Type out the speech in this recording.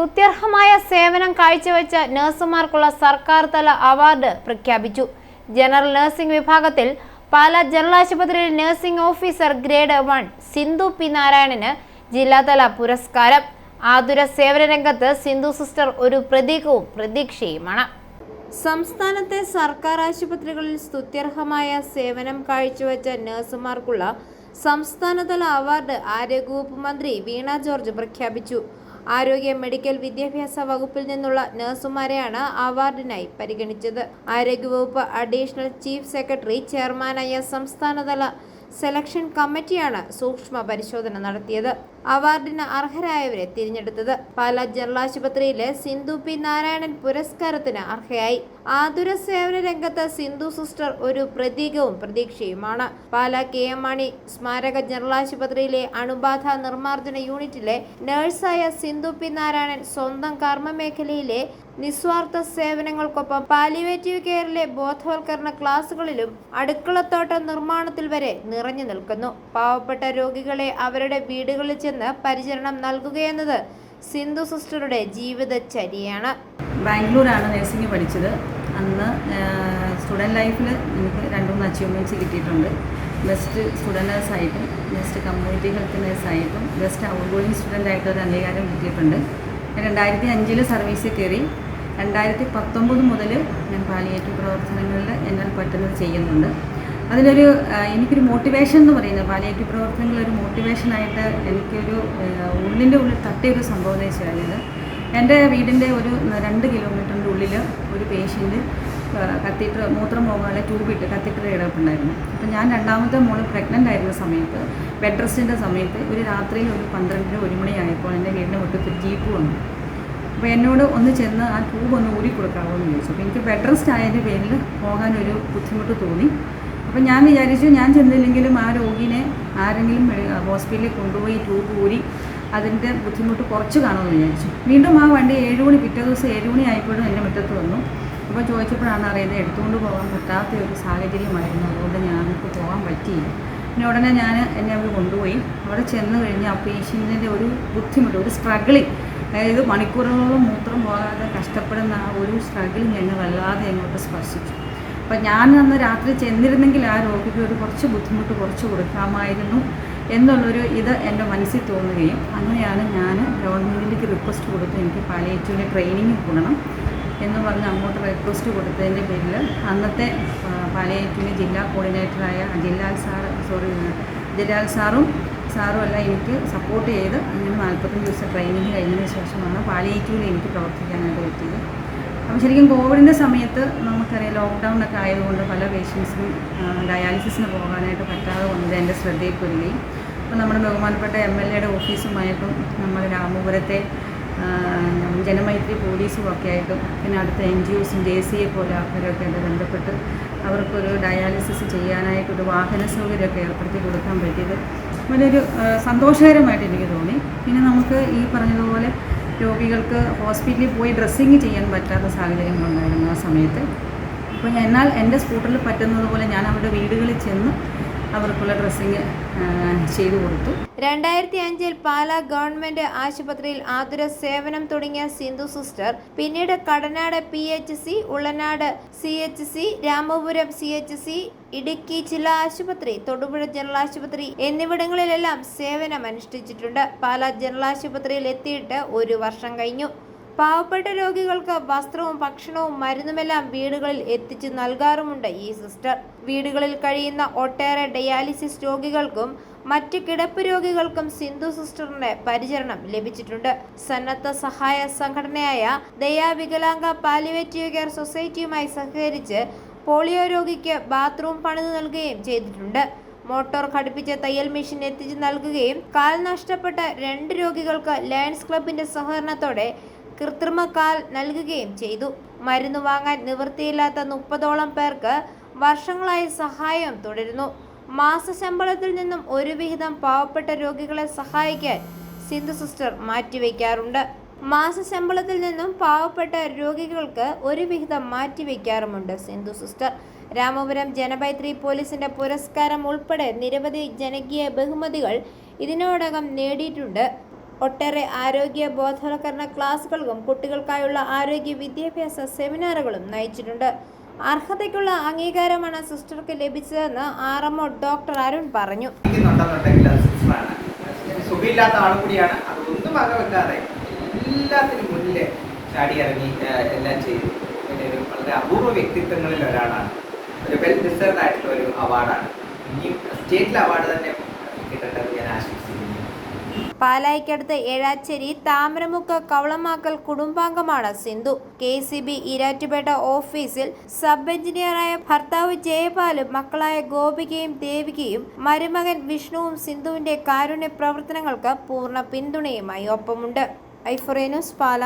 സ്തുത്യർഹമായ സേവനം കാഴ്ചവെച്ച നഴ്സുമാർക്കുള്ള സർക്കാർ തല അവാർഡ് പ്രഖ്യാപിച്ചു. ജനറൽ നഴ്സിംഗ് വിഭാഗത്തിൽ പാലാ ജനറൽ ആശുപത്രിയിൽ nursing officer grade one Sindhu P നാരായണന് ജില്ലാതല പുരസ്കാരം. ആതുര സേവന രംഗത്ത് സിന്ധു സിസ്റ്റർ ഒരു പ്രതീകവും പ്രതീക്ഷയുമാണ്. സംസ്ഥാനത്തെ സർക്കാർ ആശുപത്രികളിൽ സ്തുത്യർഹമായ സേവനം കാഴ്ചവെച്ച നഴ്സുമാർക്കുള്ള സംസ്ഥാനതല അവാർഡ് ആരോഗ്യവകുപ്പ് മന്ത്രി വീണ ജോർജ് പ്രഖ്യാപിച്ചു. ആരോഗ്യ മെഡിക്കൽ വിദ്യാഭ്യാസ വകുപ്പിൽ നിന്നുള്ള നഴ്സുമാരെയാണ് അവാർഡിനായി പരിഗണിച്ചത്. ആരോഗ്യവകുപ്പ് അഡീഷണൽ ചീഫ് സെക്രട്ടറി ചെയർമാനായ സംസ്ഥാനതല സെലക്ഷൻ കമ്മിറ്റിയാണ് സൂക്ഷ്മ പരിശോധന നടത്തിയത്. അവാർഡിന് അർഹരായവരെ തിരഞ്ഞെടുത്തത്. പാലാ ജനറൽ ആശുപത്രിയിലെ സിന്ധു പി. നാരായണൻ പുരസ്കാരത്തിന് അർഹയായി. ആതുര സേവന രംഗത്ത് സിന്ധു സിസ്റ്റർ ഒരു പ്രതീകവും പ്രതീക്ഷയുമാണ്. പാലാ കെ. എം. മാണി സ്മാരക ജനറൽ ആശുപത്രിയിലെ അണുബാധ നിർമ്മാർജന യൂണിറ്റിലെ നഴ്സായ സിന്ധു പി. നാരായണൻ സ്വന്തം കർമ്മ മേഖലയിലെ നിസ്വാർത്ഥ സേവനങ്ങൾക്കൊപ്പം പാലിവേറ്റീവ് കെയറിലെ ബോധവൽക്കരണ ക്ലാസുകളിലും അടുക്കളത്തോട്ട നിർമ്മാണത്തിൽ വരെ നിറഞ്ഞു നിൽക്കുന്നു. പാവപ്പെട്ട രോഗികളെ അവരുടെ വീടുകളിൽ ചെന്ന് പരിചരണം നൽകുകയെന്നത് സിന്ധു സിസ്റ്ററുടെ ജീവിതചര്യയാണ് ബാംഗ്ലൂരാണ് നഴ്സിംഗ് പഠിച്ചത്. അന്ന് സ്റ്റുഡന്റ് ലൈഫിൽ എനിക്ക് രണ്ട് മൂന്ന് അച്ചീവ്മെന്റ്സ് കിട്ടിയിട്ടുണ്ട്. ബെസ്റ്റ് സ്റ്റുഡന്റ് നേഴ്സായിട്ടും ബെസ്റ്റ് കമ്മ്യൂണിറ്റി ഹെൽത്ത് നേഴ്സായിട്ടും ബെസ്റ്റ് ഔട്ട് ഗോയിങ് സ്റ്റുഡന്റ് ആയിട്ട് ഒരു അംഗീകാരം കിട്ടിയിട്ടുണ്ട്. രണ്ടായിരത്തി അഞ്ചിൽ സർവീസിൽ കയറി രണ്ടായിരത്തി പത്തൊമ്പത് മുതൽ ഞാൻ പാലിയേറ്റീവ് പ്രവർത്തനങ്ങളിൽ എന്നാൽ പറ്റുന്നത് ചെയ്യുന്നുണ്ട്. അതിലൊരു എനിക്കൊരു മോട്ടിവേഷൻ എന്ന് പറയുന്നത് പാലിയേറ്റീവ് പ്രവർത്തനങ്ങളൊരു മോട്ടിവേഷനായിട്ട് എനിക്കൊരു ഉള്ളിന്റെ ഉള്ളിൽ തട്ടിയൊരു സംഭവം എന്ന് വെച്ചാൽ എന്റെ വീടിന്റെ ഒരു രണ്ട് കിലോമീറ്ററിന്റെ ഉള്ളിൽ ഒരു പേഷ്യന്റ് കത്തീറ്റർ മൂത്രം പോകാതെ ട്യൂബിട്ട് കത്തീറ്റർ കിടപ്പുണ്ടായിരുന്നു അപ്പോൾ ഞാൻ രണ്ടാമത്തെ മോൾ പ്രഗ്നന്റ് ആയിരുന്ന സമയത്ത് ബെഡ് റെസ്റ്റിന്റെ സമയത്ത് ഒരു രാത്രിയിൽ ഒരു പന്ത്രണ്ടിന് ഒരു മണിയായപ്പോൾ എന്റെ വീടിന്റെ മുറ്റത്ത് ജീപ്പ് വന്നു. അപ്പോൾ എന്നോട് ഒന്ന് ചെന്ന് ആ ട്യൂബ് ഒന്ന് ഊരി കൊടുക്കാമോ എന്ന് ചോദിച്ചു. അപ്പോൾ എനിക്ക് ബെഡ് റെസ്റ്റ് ആയതിന്റെ പേരിൽ പോകാനൊരു ബുദ്ധിമുട്ട് തോന്നി. അപ്പോൾ ഞാൻ വിചാരിച്ചു ഞാൻ ചെന്നില്ലെങ്കിലും ആ രോഗിനെ ആരെങ്കിലും ഹോസ്പിറ്റലിൽ കൊണ്ടുപോയി ട്യൂബ് ഊരി അതിന്റെ ബുദ്ധിമുട്ട് കുറച്ച് കാണുമെന്ന് വിചാരിച്ചു. വീണ്ടും ആ വണ്ടി ഏഴ് മണി പിറ്റേ ദിവസം ഏഴ് മണി ആയപ്പോഴും എന്റെ മുറ്റത്ത് വന്നു. അപ്പോൾ ചോദിച്ചപ്പോഴാണ് അറിയുന്നത് എടുത്തുകൊണ്ട് പോകാൻ പറ്റാത്ത ഒരു സാഹചര്യമായിരുന്നു. അതുകൊണ്ട് ഞങ്ങൾക്ക് പോകാൻ പറ്റിയില്ല. പിന്നെ ഉടനെ ഞാൻ എന്നെ അവർ കൊണ്ടുപോയി. അവിടെ ചെന്ന് കഴിഞ്ഞ് ആ പേഷ്യന്റിന്റെ ഒരു ബുദ്ധിമുട്ട് ഒരു സ്ട്രഗിളിങ് അതായത് മണിക്കൂറുകളോളം മൂത്രം പോകാതെ കഷ്ടപ്പെടുന്ന ആ ഒരു സ്ട്രഗിളിങ് എന്നെ വല്ലാതെ അങ്ങോട്ട് സ്പർശിച്ചു. അപ്പം ഞാൻ അന്ന് രാത്രി ചെന്നിരുന്നെങ്കിൽ ആ രോഗിക്ക് ഒരു കുറച്ച് ബുദ്ധിമുട്ട് കുറച്ച് കൊടുക്കാമായിരുന്നു എന്നുള്ളൊരു ഇത് എന്റെ മനസ്സിൽ തോന്നുകയും അങ്ങനെയാണ് ഞാൻ ഗവൺമെന്റിലേക്ക് റിക്വസ്റ്റ് കൊടുത്ത് എനിക്ക് പാലിയേറ്റീവിന്റെ ട്രെയിനിങ് കൂടണം എന്ന് പറഞ്ഞ് അങ്ങോട്ട് റിക്വസ്റ്റ് കൊടുത്തതിന്റെ പേരിൽ അന്നത്തെ പാലിയേറ്റീവിന്റെ ജില്ലാ കോർഡിനേറ്ററായ ജില്ലാൽ സാർ സോറി ജില്ലാൽ സാറും സാറും എല്ലാം എനിക്ക് സപ്പോർട്ട് ചെയ്ത് അങ്ങനെ നാൽപ്പത്തഞ്ച് ദിവസം ട്രെയിനിങ് കഴിഞ്ഞതിന് ശേഷമാണ് പാലിയേറ്റീവിൽ എനിക്ക് പ്രവർത്തിക്കാനായിട്ട് പറ്റിയത്. അപ്പോൾ ശരിക്കും കോവിഡിന്റെ സമയത്ത് നമുക്കറിയാം ലോക്ക്ഡൗൺ ഒക്കെ ആയതുകൊണ്ട് പല പേഷ്യൻസിനും ഡയാലിസിസിന് പോകാനായിട്ട് പറ്റാതെ വന്നത് എന്റെ ശ്രദ്ധയിൽപ്പെടുകയും. അപ്പോൾ നമ്മുടെ ബഹുമാനപ്പെട്ട എം എൽ എയുടെ ഓഫീസുമായിട്ടും നമ്മുടെ രാമപുരത്തെ ജനമൈത്രി പോലീസും ഒക്കെ ആയിട്ടും പിന്നെ അടുത്ത എൻ ജി ഒസും ജെ സി എ പോലെ ആൾക്കാരൊക്കെ ആയിട്ട് ബന്ധപ്പെട്ട് അവർക്കൊരു ഡയാലിസിസ് ചെയ്യാനായിട്ടൊരു വാഹന സൗകര്യമൊക്കെ ഏർപ്പെടുത്തി കൊടുക്കാൻ പറ്റിയത് വലിയൊരു സന്തോഷകരമായിട്ട് എനിക്ക് തോന്നി. പിന്നെ നമുക്ക് ഈ പറഞ്ഞതുപോലെ രോഗികൾക്ക് ഹോസ്പിറ്റലിൽ പോയി ഡ്രസ്സിങ് ചെയ്യാൻ പറ്റാത്ത സാഹചര്യങ്ങളുണ്ടായിരുന്നു ആ സമയത്ത്. അപ്പോൾ എന്നാൽ എന്റെ സ്കൂട്ടറിൽ പറ്റുന്നത് പോലെ ഞാൻ അവരുടെ വീടുകളിൽ ചെന്ന് അവർക്കുള്ള ഡ്രസ്സിങ് ചെയ്തു കൊടുത്തു. രണ്ടായിരത്തി അഞ്ചിൽ പാലാ ഗവൺമെന്റ് ആശുപത്രിയിൽ ആതുര സേവനം തുടങ്ങിയ സിന്ധു സിസ്റ്റർ പിന്നീട് Kadanad P H C Ullanad C H C Ramapuram C H C Idukki ജില്ലാ ആശുപത്രി തൊടുപുഴ ജനറൽ ആശുപത്രി എന്നിവിടങ്ങളിലെല്ലാം സേവനം അനുഷ്ഠിച്ചിട്ടുണ്ട് പാലാ ജനറൽ ആശുപത്രിയിൽ എത്തിയിട്ട് ഒരു വർഷം കഴിഞ്ഞു. പാവപ്പെട്ട രോഗികൾക്ക് വസ്ത്രവും ഭക്ഷണവും മരുന്നുമെല്ലാം വീടുകളിൽ എത്തിച്ചു നൽകാറുമുണ്ട്. ഈ സിസ്റ്റർ വീടുകളിൽ കഴിയുന്ന ഒട്ടേറെ ഡയാലിസിസ് രോഗികൾക്കും മറ്റ് കിടപ്പ് രോഗികൾക്കും സിന്ധു സിസ്റ്ററിന്റെ പരിചരണം ലഭിച്ചിട്ടുണ്ട്. സന്നദ്ധ സഹായ സംഘടനയായ ദയാ വികലാംഗ പാലിവേറ്റീവ് കെയർ സൊസൈറ്റിയുമായി സഹകരിച്ച് പോളിയോ രോഗിക്ക് ബാത്റൂം പണിതു നൽകുകയും ചെയ്തിട്ടുണ്ട്. മോട്ടോർ ഘടിപ്പിച്ച തയ്യൽ മെഷീൻ എത്തിച്ചു നൽകുകയും കാൽ നഷ്ടപ്പെട്ട രണ്ട് രോഗികൾക്ക് ലയൺസ് ക്ലബിന്റെ സഹകരണത്തോടെ കൃത്രിമ കാൽ നൽകുകയും ചെയ്തു. മരുന്ന് വാങ്ങാൻ നിവൃത്തിയില്ലാത്ത മുപ്പതോളം പേർക്ക് വർഷങ്ങളായി സഹായം തുടരുന്നു. മാസശമ്പളത്തിൽ നിന്നും ഒരു വിഹിതം പാവപ്പെട്ട രോഗികളെ സഹായിക്കാൻ സിന്ധു സിസ്റ്റർ മാറ്റിവെക്കാറുണ്ട്. മാസശമ്പളത്തിൽ നിന്നും പാവപ്പെട്ട രോഗികൾക്ക് ഒരു വിഹിതം മാറ്റിവെക്കാറുമുണ്ട് സിന്ധു സിസ്റ്റർ. രാമപുരം ജനമൈത്രി പോലീസിന്റെ പുരസ്കാരം ഉൾപ്പെടെ നിരവധി ജനകീയ ബഹുമതികൾ ഇതിനോടകം നേടിയിട്ടുണ്ട്. ഒട്ടേറെ ആരോഗ്യ ബോധവൽക്കരണ ക്ലാസുകൾക്കും കുട്ടികൾക്കായുള്ള ആരോഗ്യ വിദ്യാഭ്യാസ സെമിനാറുകളും നയിച്ചിട്ടുണ്ട്. അർഹതയ്ക്കുള്ള അംഗീകാരമാണ് സിസ്റ്റർക്ക് ലഭിച്ചതെന്ന് R M O doctor Arun പറഞ്ഞു. കൂടിയാണ്. അതൊന്നും ചാടി ഇറങ്ങി എല്ലാം ചെയ്തു. പിന്നെ ഒരു വളരെ അപൂർവ വ്യക്തിത്വങ്ങളിൽ ഒരാളാണ്. ഒരു വെൽ ഡിസേർഡ് ആയിട്ടുള്ള ഒരു അവാർഡാണ്. ഇനിയും സ്റ്റേറ്റിൽ അവാർഡ് തന്നെ കിട്ടേണ്ടത് ഞാൻ ആശംസിക്കുന്നു. പാലായിക്കടുത്ത് Ezhacheri Thamaramukku Kavalamakkal കുടുംബാംഗമാണ് Sindhu. K C B Erattupetta ഓഫീസിൽ സബ് എഞ്ചിനീയറായ ഭർത്താവ് ജയപാലും മക്കളായ ഗോപികയും ദേവികയും മരുമകൻ വിഷ്ണുവും സിന്ധുവിന്റെ കാരുണ്യ പ്രവർത്തനങ്ങൾക്ക് പൂർണ പിന്തുണയുമായി ഒപ്പമുണ്ട്. ഐഫുറേനുസ് പാല.